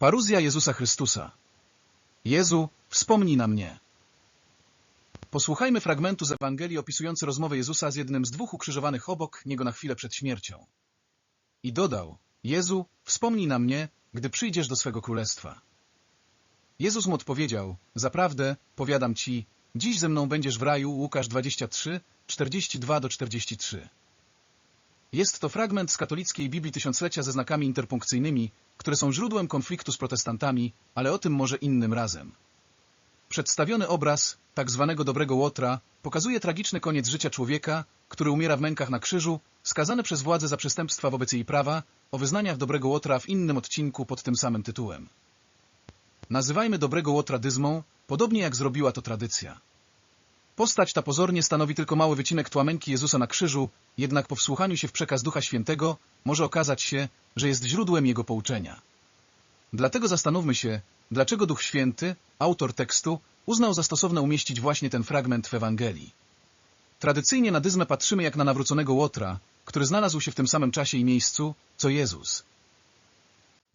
Paruzja Jezusa Chrystusa. Jezu, wspomnij na mnie. Posłuchajmy fragmentu z Ewangelii opisujący rozmowę Jezusa z jednym z dwóch ukrzyżowanych obok niego na chwilę przed śmiercią. I dodał, Jezu, wspomnij na mnie, gdy przyjdziesz do swego królestwa. Jezus mu odpowiedział, zaprawdę, powiadam ci, dziś ze mną będziesz w raju, Łukasz 23, 42-43. Jest to fragment z katolickiej Biblii Tysiąclecia ze znakami interpunkcyjnymi, które są źródłem konfliktu z protestantami, ale o tym może innym razem. Przedstawiony obraz, tak zwanego dobrego Łotra, pokazuje tragiczny koniec życia człowieka, który umiera w mękach na krzyżu, skazany przez władzę za przestępstwa wobec jej prawa, o wyznaniach dobrego Łotra w innym odcinku pod tym samym tytułem. Nazywajmy dobrego Łotra dyzmą, podobnie jak zrobiła to tradycja. Postać ta pozornie stanowi tylko mały wycinek tłamenki Jezusa na krzyżu, jednak po wsłuchaniu się w przekaz Ducha Świętego może okazać się, że jest źródłem jego pouczenia. Dlatego zastanówmy się, dlaczego Duch Święty, autor tekstu, uznał za stosowne umieścić właśnie ten fragment w Ewangelii. Tradycyjnie na dyzmę patrzymy jak na nawróconego Łotra, który znalazł się w tym samym czasie i miejscu, co Jezus.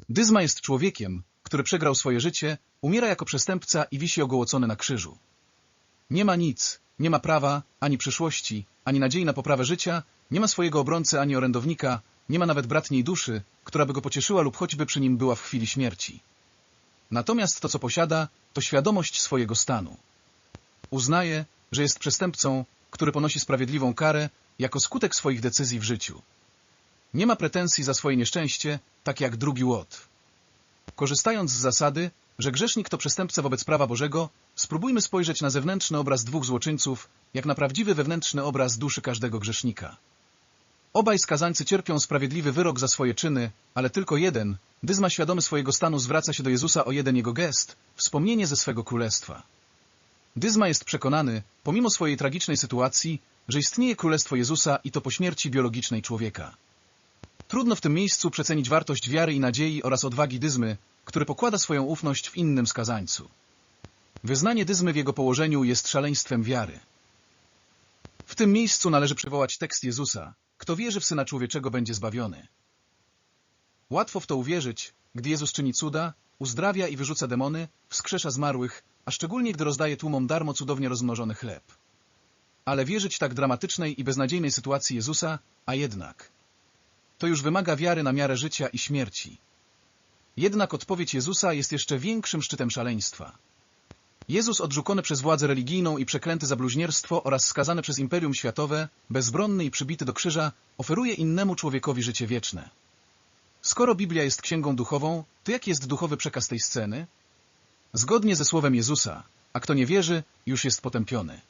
Dyzma jest człowiekiem, który przegrał swoje życie, umiera jako przestępca i wisi ogołocony na krzyżu. Nie ma nic, nie ma prawa, ani przyszłości, ani nadziei na poprawę życia, nie ma swojego obrońcy ani orędownika, nie ma nawet bratniej duszy, która by go pocieszyła lub choćby przy nim była w chwili śmierci. Natomiast to, co posiada, to świadomość swojego stanu. Uznaje, że jest przestępcą, który ponosi sprawiedliwą karę jako skutek swoich decyzji w życiu. Nie ma pretensji za swoje nieszczęście, tak jak drugi łot. Korzystając z zasady, że grzesznik to przestępca wobec prawa Bożego, spróbujmy spojrzeć na zewnętrzny obraz dwóch złoczyńców, jak na prawdziwy wewnętrzny obraz duszy każdego grzesznika. Obaj skazańcy cierpią sprawiedliwy wyrok za swoje czyny, ale tylko jeden, dyzma świadomy swojego stanu zwraca się do Jezusa o jeden jego gest, wspomnienie ze swego królestwa. Dyzma jest przekonany, pomimo swojej tragicznej sytuacji, że istnieje królestwo Jezusa i to po śmierci biologicznej człowieka. Trudno w tym miejscu przecenić wartość wiary i nadziei oraz odwagi dyzmy, który pokłada swoją ufność w innym skazańcu. Wyznanie dyzmy w jego położeniu jest szaleństwem wiary. W tym miejscu należy przywołać tekst Jezusa, kto wierzy w Syna Człowieczego będzie zbawiony. Łatwo w to uwierzyć, gdy Jezus czyni cuda, uzdrawia i wyrzuca demony, wskrzesza zmarłych, a szczególnie gdy rozdaje tłumom darmo cudownie rozmnożony chleb. Ale wierzyć tak dramatycznej i beznadziejnej sytuacji Jezusa, a jednak. To już wymaga wiary na miarę życia i śmierci. Jednak odpowiedź Jezusa jest jeszcze większym szczytem szaleństwa. Jezus odrzucony przez władzę religijną i przeklęty za bluźnierstwo oraz skazany przez imperium światowe, bezbronny i przybity do krzyża, oferuje innemu człowiekowi życie wieczne. Skoro Biblia jest księgą duchową, to jaki jest duchowy przekaz tej sceny? Zgodnie ze słowem Jezusa, a kto nie wierzy, już jest potępiony.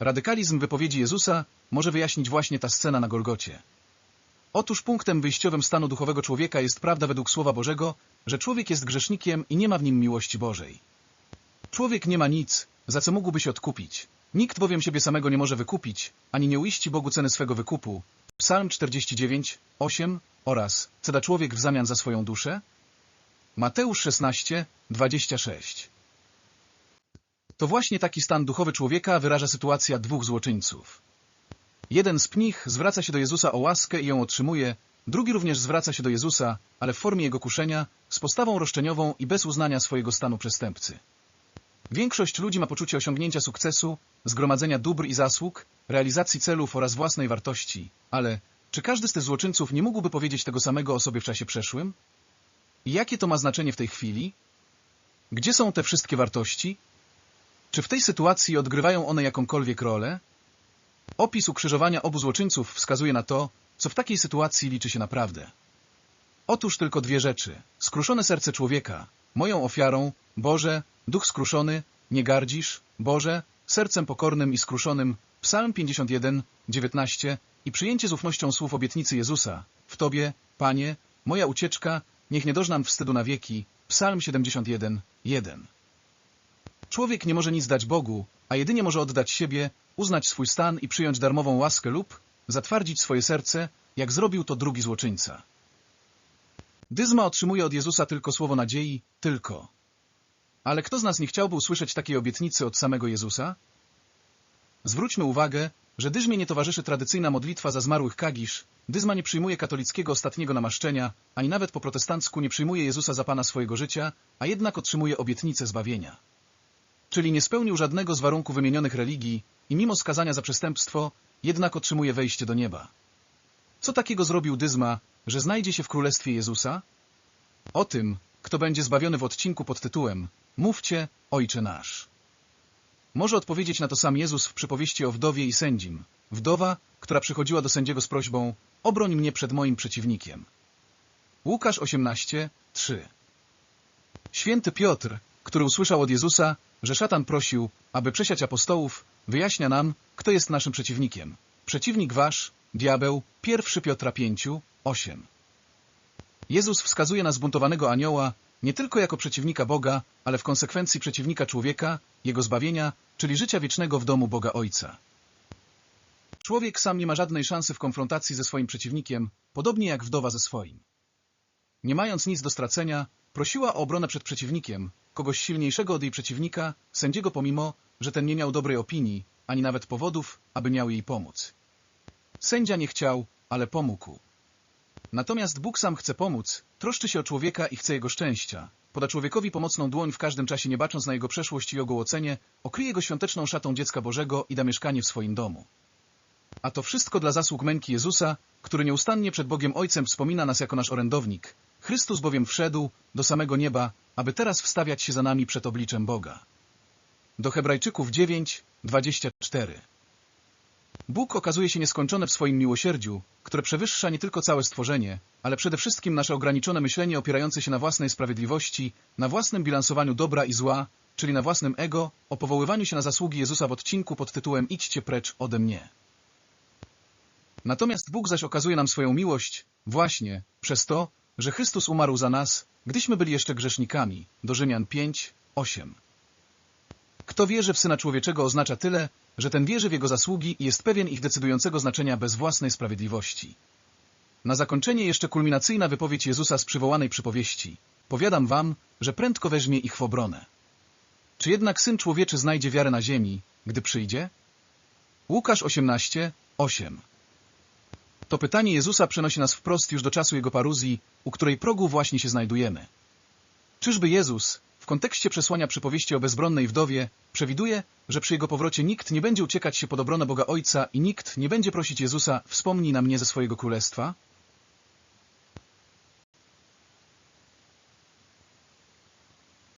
Radykalizm wypowiedzi Jezusa może wyjaśnić właśnie ta scena na Golgocie. Otóż punktem wyjściowym stanu duchowego człowieka jest prawda według Słowa Bożego, że człowiek jest grzesznikiem i nie ma w nim miłości Bożej. Człowiek nie ma nic, za co mógłby się odkupić. Nikt bowiem siebie samego nie może wykupić, ani nie uiści Bogu ceny swego wykupu. Psalm 49, 8 oraz co da człowiek w zamian za swoją duszę? Mateusz 16, 26. To właśnie taki stan duchowy człowieka wyraża sytuacja dwóch złoczyńców. Jeden z pnich zwraca się do Jezusa o łaskę i ją otrzymuje, drugi również zwraca się do Jezusa, ale w formie jego kuszenia, z postawą roszczeniową i bez uznania swojego stanu przestępcy. Większość ludzi ma poczucie osiągnięcia sukcesu, zgromadzenia dóbr i zasług, realizacji celów oraz własnej wartości, ale czy każdy z tych złoczyńców nie mógłby powiedzieć tego samego o sobie w czasie przeszłym? Jakie to ma znaczenie w tej chwili? Gdzie są te wszystkie wartości? Czy w tej sytuacji odgrywają one jakąkolwiek rolę? Opis ukrzyżowania obu złoczyńców wskazuje na to, co w takiej sytuacji liczy się naprawdę. Otóż tylko dwie rzeczy. Skruszone serce człowieka, moją ofiarą, Boże, duch skruszony, nie gardzisz, Boże, sercem pokornym i skruszonym, Psalm 51, 19 i przyjęcie z ufnością słów obietnicy Jezusa, w Tobie, Panie, moja ucieczka, niech nie dożnam wstydu na wieki, Psalm 71, 1. Człowiek nie może nic dać Bogu, a jedynie może oddać siebie, uznać swój stan i przyjąć darmową łaskę lub zatwardzić swoje serce, jak zrobił to drugi złoczyńca. Dyzma otrzymuje od Jezusa tylko słowo nadziei, tylko. Ale kto z nas nie chciałby usłyszeć takiej obietnicy od samego Jezusa? Zwróćmy uwagę, że dyżmie nie towarzyszy tradycyjna modlitwa za zmarłych Kagisz, Dyzma nie przyjmuje katolickiego ostatniego namaszczenia, ani nawet po protestancku nie przyjmuje Jezusa za Pana swojego życia, a jednak otrzymuje obietnicę zbawienia. Czyli nie spełnił żadnego z warunków wymienionych religii i mimo skazania za przestępstwo, jednak otrzymuje wejście do nieba. Co takiego zrobił Dyzma, że znajdzie się w Królestwie Jezusa? O tym, kto będzie zbawiony w odcinku pod tytułem Mówcie, Ojcze nasz. Może odpowiedzieć na to sam Jezus w przypowieści o wdowie i sędzim. Wdowa, która przychodziła do sędziego z prośbą Obroń mnie przed moim przeciwnikiem. Łukasz 18, 3 Święty Piotr, który usłyszał od Jezusa, że szatan prosił, aby przesiać apostołów, wyjaśnia nam, kto jest naszym przeciwnikiem. Przeciwnik wasz, diabeł, 1 Piotra 5, 8. Jezus wskazuje na zbuntowanego anioła nie tylko jako przeciwnika Boga, ale w konsekwencji przeciwnika człowieka, jego zbawienia, czyli życia wiecznego w domu Boga Ojca. Człowiek sam nie ma żadnej szansy w konfrontacji ze swoim przeciwnikiem, podobnie jak wdowa ze swoim. Nie mając nic do stracenia, prosiła o obronę przed przeciwnikiem, kogoś silniejszego od jej przeciwnika, sędziego pomimo, że ten nie miał dobrej opinii, ani nawet powodów, aby miał jej pomóc. Sędzia nie chciał, ale pomógł. Natomiast Bóg sam chce pomóc, troszczy się o człowieka i chce jego szczęścia. Poda człowiekowi pomocną dłoń w każdym czasie nie bacząc na jego przeszłość i ogołocenie, okryje go świąteczną szatą dziecka Bożego i da mieszkanie w swoim domu. A to wszystko dla zasług męki Jezusa, który nieustannie przed Bogiem Ojcem wspomina nas jako nasz orędownik. Chrystus bowiem wszedł do samego nieba, aby teraz wstawiać się za nami przed obliczem Boga. Do Hebrajczyków 9, 24 Bóg okazuje się nieskończony w swoim miłosierdziu, które przewyższa nie tylko całe stworzenie, ale przede wszystkim nasze ograniczone myślenie opierające się na własnej sprawiedliwości, na własnym bilansowaniu dobra i zła, czyli na własnym ego, o powoływaniu się na zasługi Jezusa w odcinku pod tytułem Idźcie precz ode mnie. Natomiast Bóg zaś okazuje nam swoją miłość właśnie przez to, że Chrystus umarł za nas, gdyśmy byli jeszcze grzesznikami. Do Rzymian 5, 8. Kto wierzy w Syna Człowieczego oznacza tyle, że ten wierzy w Jego zasługi i jest pewien ich decydującego znaczenia bez własnej sprawiedliwości. Na zakończenie jeszcze kulminacyjna wypowiedź Jezusa z przywołanej przypowieści. Powiadam wam, że prędko weźmie ich w obronę. Czy jednak Syn Człowieczy znajdzie wiarę na ziemi, gdy przyjdzie? Łukasz 18, 8 To pytanie Jezusa przenosi nas wprost już do czasu Jego paruzji, u której progu właśnie się znajdujemy. Czyżby Jezus, kontekście przesłania przypowieści o bezbronnej wdowie, przewiduje, że przy Jego powrocie nikt nie będzie uciekać się pod obronę Boga Ojca i nikt nie będzie prosić Jezusa, wspomnij na mnie ze swojego królestwa?